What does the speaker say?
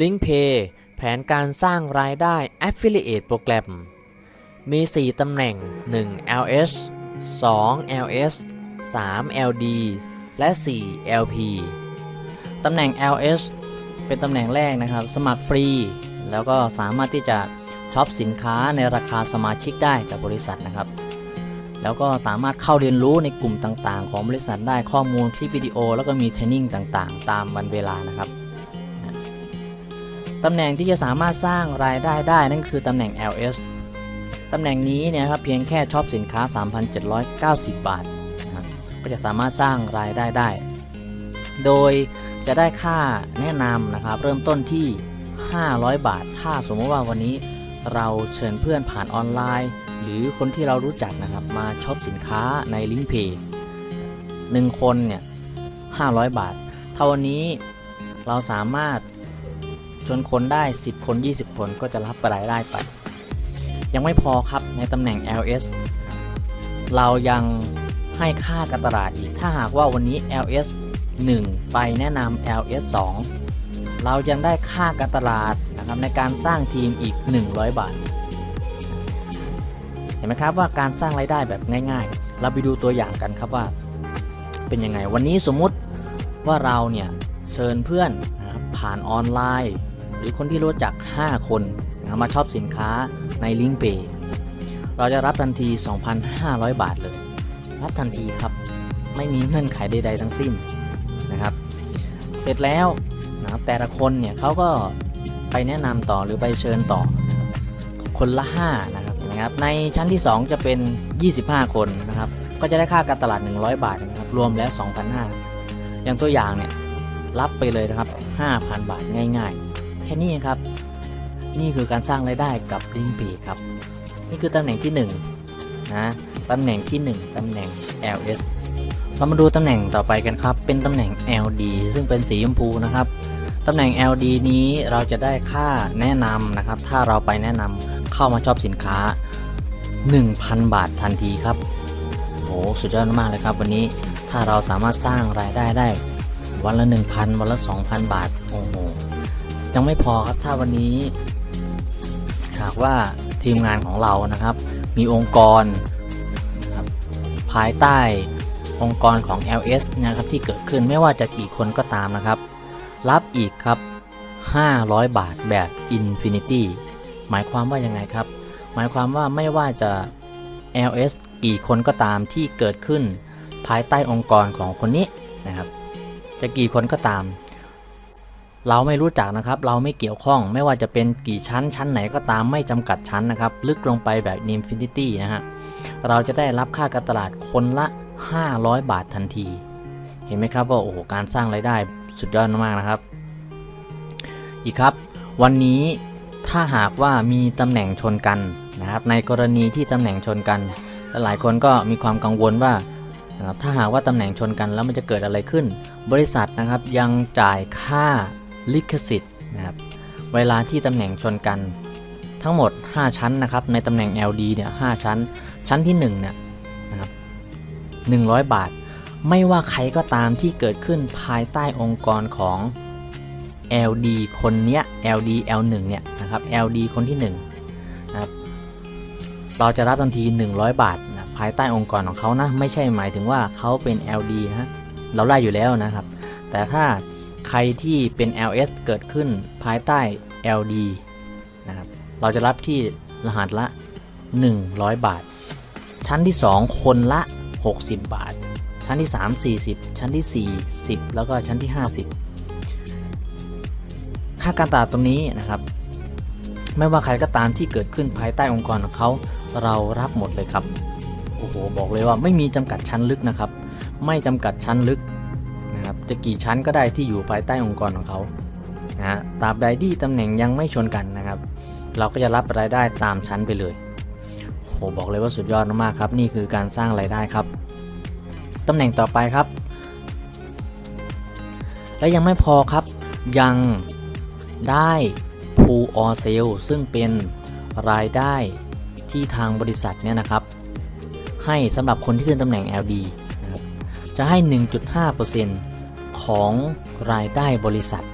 LinkPay แผนการสร้างรายได้ Affiliate โปรแกรม มี 4 ตำแหน่ง 1 LS 2 LS 3 LD และ 4 LP ตำแหน่ง LS เป็นตำแหน่งแรกนะครับ สมัครฟรี แล้วก็สามารถที่จะช็อปสินค้าในราคาสมาชิกได้กับบริษัทนะครับ แล้วก็สามารถเข้าเรียนรู้ในกลุ่มต่างๆ ของบริษัทได้ข้อมูลคลิปวิดีโอ แล้วก็มีเทรนนิ่งต่างๆ ตามวันเวลานะครับ ตำแหน่งที่จะสามารถสร้างรายได้ได้นั่นคือตำแหน่ง LS ตำแหน่งนี้เนี่ยครับเพียงแค่ช็อปสินค้า 3,790 บาทนะก็จะสามารถสร้างรายได้ได้ โดยจะได้ค่าแนะนำนะครับ เริ่มต้นที่ 500 บาท ถ้าสมมติว่าวันนี้เราเชิญเพื่อนผ่านออนไลน์ หรือคนที่เรารู้จักนะครับมาช็อปสินค้าในลิงก์เพย์หนึ่งคนเนี่ย500 บาทถ้าวันนี้เราสามารถ ชนคนได้ 10 คน 20 คนก็จะรับรายได้ไป ยังไม่พอครับในตำแหน่ง LS เรายังให้ค่าการตลาดอีก ถ้าหากว่าวันนี้ LS 1 ไปแนะนำ LS 2 เรายังได้ค่าการตลาดนะครับในการสร้างทีมอีก 100 บาท เห็นไหมครับว่าการสร้างรายได้แบบง่าย ๆ เราไปดูตัวอย่างกันครับว่า เป็นยังไงวันนี้สมมุติว่าเราเนี่ยเชิญเพื่อนนะผ่านออนไลน์ หรือคนที่รู้จัก 5 คนนะมาชอบสินค้าในลิงก์เปเราจะรับทันที 2,500 บาทเลย รับทันทีครับ ไม่มีเงื่อนไขใดๆทั้งสิ้นนะครับ เสร็จแล้วนะครับแต่ละคนเนี่ยเขาก็ไปแนะนำต่อหรือไปเชิญต่อ คนละ 5 นะครับนะครับ ในชั้นที่ 2 จะเป็น 25 คนนะครับ ก็จะได้ค่าการตลาด 100 บาทนะครับ รวมแล้ว 2,500อย่างตัวอย่างเนี่ย รับไปเลยนะครับ 5,000 บาทง่าย ๆ ค่นี้ครับ นี่คือการสร้างรายได้กับ l i n k p a y ครับ นี่คือตำแหน่งที่1นะตำแหน่งที่ 1ตำแหน่ง LS เรามาดูตำแหน่งต่อไปกันครับ เป็นตำแหน่ง LD ซึ่งเป็นสีชมพูนะครับตำแหน่ง LD นี้เราจะได้ค่าแนะนำนะครับ ถ้าเราไปแนะนำเข้ามาชอบสินค้า 1,000 บาททันทีครับโหสุดยอดมากเลยครับ วันนี้ถ้าเราสามารถสร้างรายได้ได้ วันละ 1,000 วันละ 2,000 บาท โอ้โห ยังไม่พอครับถ้าวันนี้ หากว่าทีมงานของเรานะครับ มีองค์กรภายใต้องค์กรของ LS นะครับที่เกิดขึ้นไม่ว่าจะกี่คนก็ตามนะครับ รับอีกครับ 500 บาทแบบ Infinity หมายความว่ายังไงครับ หมายความว่าไม่ว่าจะ LS กี่คนก็ตามที่เกิดขึ้น ภายใต้องค์กรของคนนี้นะครับ จะกี่คนก็ตาม เราไม่รู้จักนะครับ เราไม่เกี่ยวข้องไม่ว่าจะเป็นกี่ชั้นชั้นไหนก็ตามไม่จำกัดชั้นนะครับ ลึกลงไปแบบ Infinity นะฮะ เราจะได้รับค่าการตลาดคนละ 500 บาททันที เห็นไหมครับว่าโอ้โหการสร้างไรายได้สุดยอดมากนะครับ อีกครับวันนี้ถ้าหากว่ามีตำแหน่งชนกันนะครับในกรณีที่ตำแหน่งชนกัน หลายคนก็มีความกังวลว่าถ้าหากว่าตำแหน่งชนกันแล้วมันจะเกิดอะไรขึ้น บริษัทนะครับยังจ่ายค่า ลิขสิทธิ์นะครับเวลาที่ตำแหน่งชนกันทั้งหมด 5 ชั้นนะครับในตำแหน่ง LD เนี่ย5ชั้น ชั้นที่1เนี่ยนะครับ100 บาท ไม่ว่าใครก็ตามที่เกิดขึ้นภายใต้องค์กรของ LD คนเนี้ย LD L1 เนี่ยนะครับ LD คนที่1นะครับเราจะรับทันที 100 บาทนะภายใต้องค์กรของเขานะไม่ใช่หมายถึงว่าเขาเป็น LD นะฮะเราไล่อยู่แล้วนะครับ แต่ถ้า ใครที่เป็น LS เกิดขึ้นภายใต้ LD นะครับ เราจะรับที่รหัสละ 100 บาท ชั้นที่ 2 คนละ 60 บาท ชั้นที่ 3 40 ชั้นที่ 4 10 แล้วก็ชั้นที่ 50 ค่าการตลาดตรงนี้นะครับ ไม่ว่าใครก็ตามที่เกิดขึ้นภายใต้องค์กรของเขาเรารับหมดเลยครับ โอ้โห บอกเลยว่าไม่มีจำกัดชั้นลึกนะครับ ไม่จำกัดชั้นลึก จะกี่ชั้นก็ได้ที่อยู่ภายใต้องค์กรของเขานะฮะตราบใดที่ตำแหน่งยังไม่ชนกันนะครับ เราก็จะรับรายได้ตามชั้นไปเลยโหบอกเลยว่าสุดยอดมากๆครับ นี่คือการสร้างรายได้ครับตำแหน่งต่อไปครับ และยังไม่พอครับ ยังได้ Pool or Sale ซึ่งเป็นรายได้ที่ทางบริษัทเนี่ยนะครับ ให้สำหรับคนที่ขึ้นตำแหน่ง LD จะให้ 1.5% ของรายได้บริษัท